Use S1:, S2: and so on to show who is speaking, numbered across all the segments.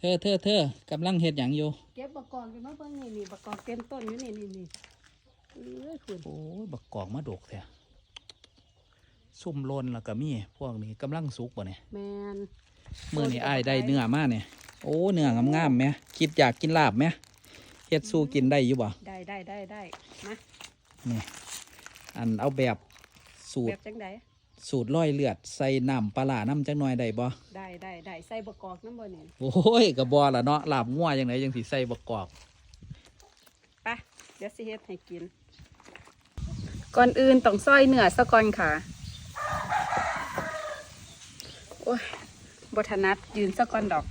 S1: เธอเธอเธอกำลังเฮ็ดหยังอยู่
S2: เก็บบักกอกอยู่มาเบิ่งนี่นี่บักกอกเต็มต้นอยู่นี่นี่นี่เอ้ยคุณ
S1: โอ้ยบักกอกมาดกแท้ซุ่มโลนแล้วก็มีพวกนี้กำลังสุกบ่เนี่ย
S2: แมน
S1: มื้อนี้อ้ายได้เนื้อมาเนี่ยโอ้เนื้องามๆแหมคิดอยากกินลาบไหมเฮ็ดสู้กินได้อยู่บ่
S2: ได้ได้ได้ได้มา
S1: นี่อันเอาแบบสูต
S2: แบ
S1: ร
S2: บจังได
S1: สูตรร้อยเลือดใส่น้ำปลาร้าน้ำจักหน่อยได้บ่
S2: ได้ได้ได้ใส่บักกอกน้ำบ่นี่
S1: โอ้ยก็บ่ละเนาะลาบงัวจังไดจังสิใส่บักกอก
S2: ไปเดี๋ยวสิเฮ็ดให้กิน ก่อนอื่นต้องซอยเนื้อซะก่อนค่ะ โอ้ยบทนัดยืนซะก่อนดอก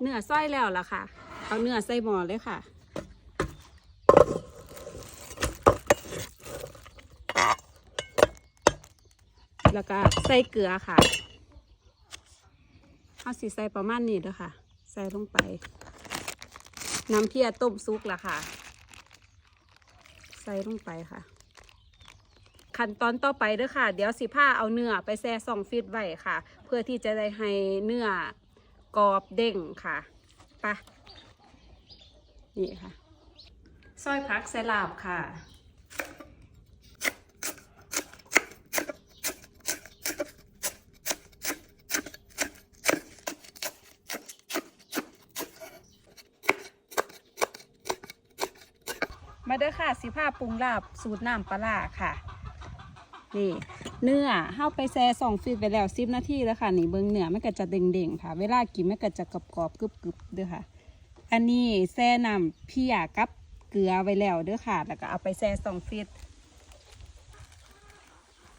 S2: เนื้อซอยแล้วล่ะค่ะ เอาเนื้อใส่หม้อเลยค่ะ แล้วก็ใส่เกลือค่ะเอาสีใส่ประมาณนี้เด้อค่ะ ใส่ลงไป น้ำเพียต้มซุกล่ะค่ะ ใส่ลงไปค่ะ ขั้นตอนต่อไปเด้อค่ะ เดี๋ยวสิผ้าเอาเนื้อไปแช่ซองฟิตไว้ค่ะ เพื่อที่จะได้ให้เนื้อ กรอบเด้งค่ะไปะนี่ค่ะซอยพักใส่ลาบค่ะมาเด้อค่ะสิผ้าปรุงลาบสูตรน้ำปลาค่ะ นี่เนื้อเฮาไปแซ่สองฟิตไปแล้วสิบนาทีแล้วค่ะ นี่เบิ่งเนื้อมันก็จะเด้งๆค่ะ เวลากินมันก็จะกรอบๆกรึบๆเด้อค่ะ อันนี้แซ่น้ำเพียกับเกลือไว้แล้วเด้อค่ะ แล้วก็เอาไปแซ่สองฟิต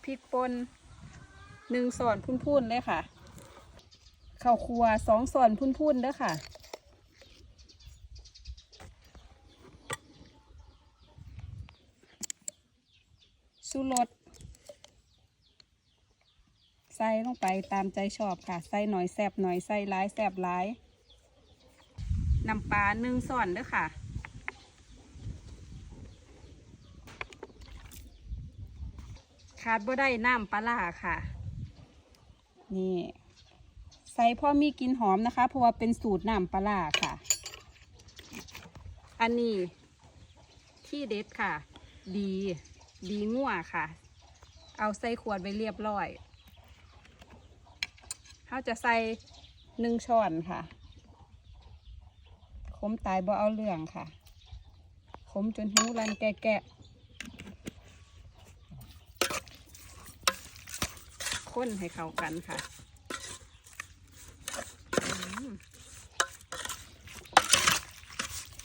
S2: พริกป่นหนึ่งส่วนพุ่นๆเลยค่ะข้าวครัวสองส่วนพุ่นๆเด้อค่ะชูรส ใส่ลงไปตามใจชอบค่ะ ใส่หน่อยแซบหน่อยใส่ร้ายแซบร้ายน้ำปลาหนึ่งส่วนเด้อค่ะขาดบ่ได้น้ำปลาค่ะ นี่ใส่พ่อมีกินหอมนะคะ เพราะว่าเป็นสูตรน้ำปลาค่ะ อันนี้ที่เด็ดค่ะ ดี ดีงัวค่ะ เอาใส่ขวดไว้เรียบร้อย เขาจะใส่หนึ่งช้อนค่ะ ขมตายบ่เอาเรื่องค่ะ ขมจนหิวรันแกะแกะข้นให้เข้ากันค่ะ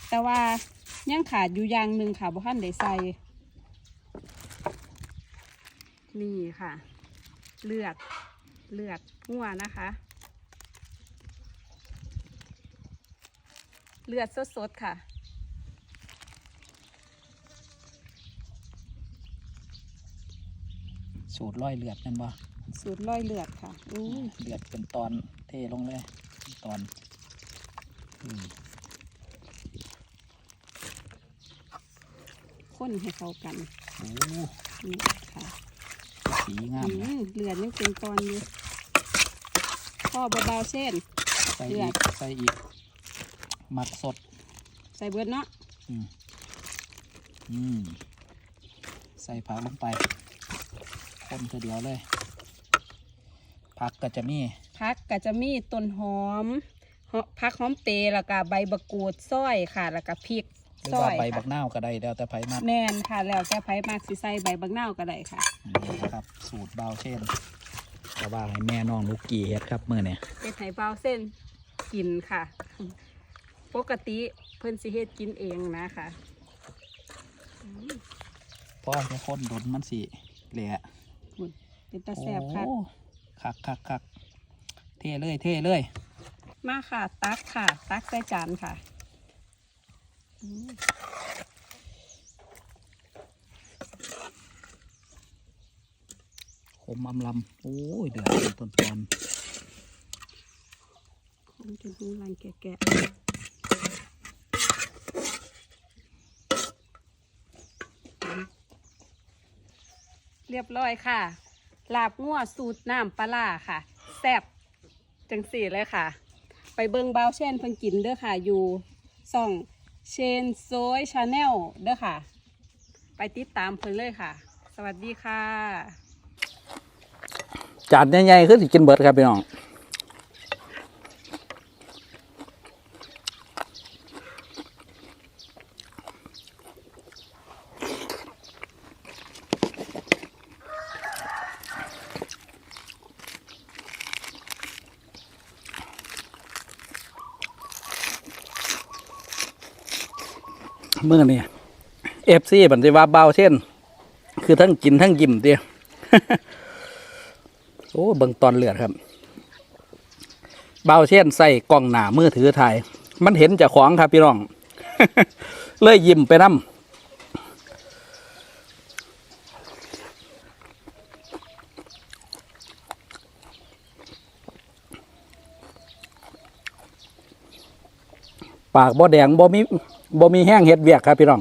S2: แต่ว่ายังขาดอยู่อย่างหนึ่งค่ะบ่ทันได้ใส่ นี่ค่ะ เลือด เลือดหัวนะคะ เลือดสดๆค่ะ
S1: สูตรร้อยเลือดนั่นบ่
S2: สูตรร้อยเลือดค่ะอู้ย
S1: เลือดเป็นตอนเทลงเลยตอนอืม
S2: ข้นให้เข้ากัน
S1: โอ้
S2: นี่ค่ะ
S1: สีงาม
S2: อื
S1: นะ
S2: มเลือดยังเป็นตอนอยู่ พ่อเบาๆเส้น
S1: ใส่
S2: เลื
S1: อี
S2: อด
S1: กใส่อีก หมักสด
S2: ใส่เบิดเนาะ
S1: อืมอืมใส่ผักลงไปคนทีเดียวเลย ผักก็จะมี
S2: พักก็จะมีต้นหอมหอพักหอมเปรย์แล้วก็ใบบักกูดซอยค่ะ แล้วก็พริก
S1: หรือ
S2: ซอ
S1: ว่ายใบบั
S2: ค่ะ
S1: กนาวก็ได้แล้วแต่ไผมาก
S2: แม่นค่ะแล้วแต่ไผมากสิใส่ใบบักนาวก็ได้ค่ะ
S1: นี่นะครับ สูตรเบาเช่น แต่ว่าให้แม่น้องลูกกี้เฮ็ดครับมื่อเนี่ย
S2: เป็นไห่เบาเส้นกินค่ะ ปกติเพิ่นสิเฮ็ดกินเองนะคะอืม
S1: เพราะจะคนดนมันสิเหละ
S2: คุณเป็นตาแซ่บค่ะ
S1: โอ้คักคักคักเท่เลยเท่เลย
S2: มาค่ะ ตักค่ะ ตักใส่จานค่ะ ม
S1: ขมอำลำโอ้ยเดือดต้นตอน
S2: คงจะหูรันแกะเรียบร้อยค่ะ ลาบงัวสูตรน้ำปลาค่ะ แซ่บจังสี่เลยค่ะ ไปเบิงบาเช่นเพิ่งกินเด้อค่ะ อยู่ส่องเชนโซยชาแนลเด้อค่ะ ไปติดตามเพิ่นเลยค่ะ สวัสดีค่ะ
S1: จานใหญ่ๆคือสิกินเบิดครับพี่น้องเมื่อนี่เอฟซีบันทิว่าเบาเช่น คือทั้งกินทั้งยิ้มเดียว โอ้เบิ่งตอนเลือดครับ เบาเช่นใส่กล้องหนามือถือถ่าย มันเห็นจากของครับพี่น้อง เลยยิ้มไปน้ำปากบ่แดงบ่มีบ่มีแห้งเห็ดเวียกครับพี่น้อง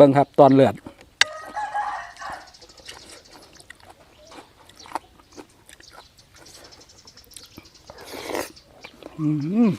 S1: เบิ่งครับตอนเลือด อืม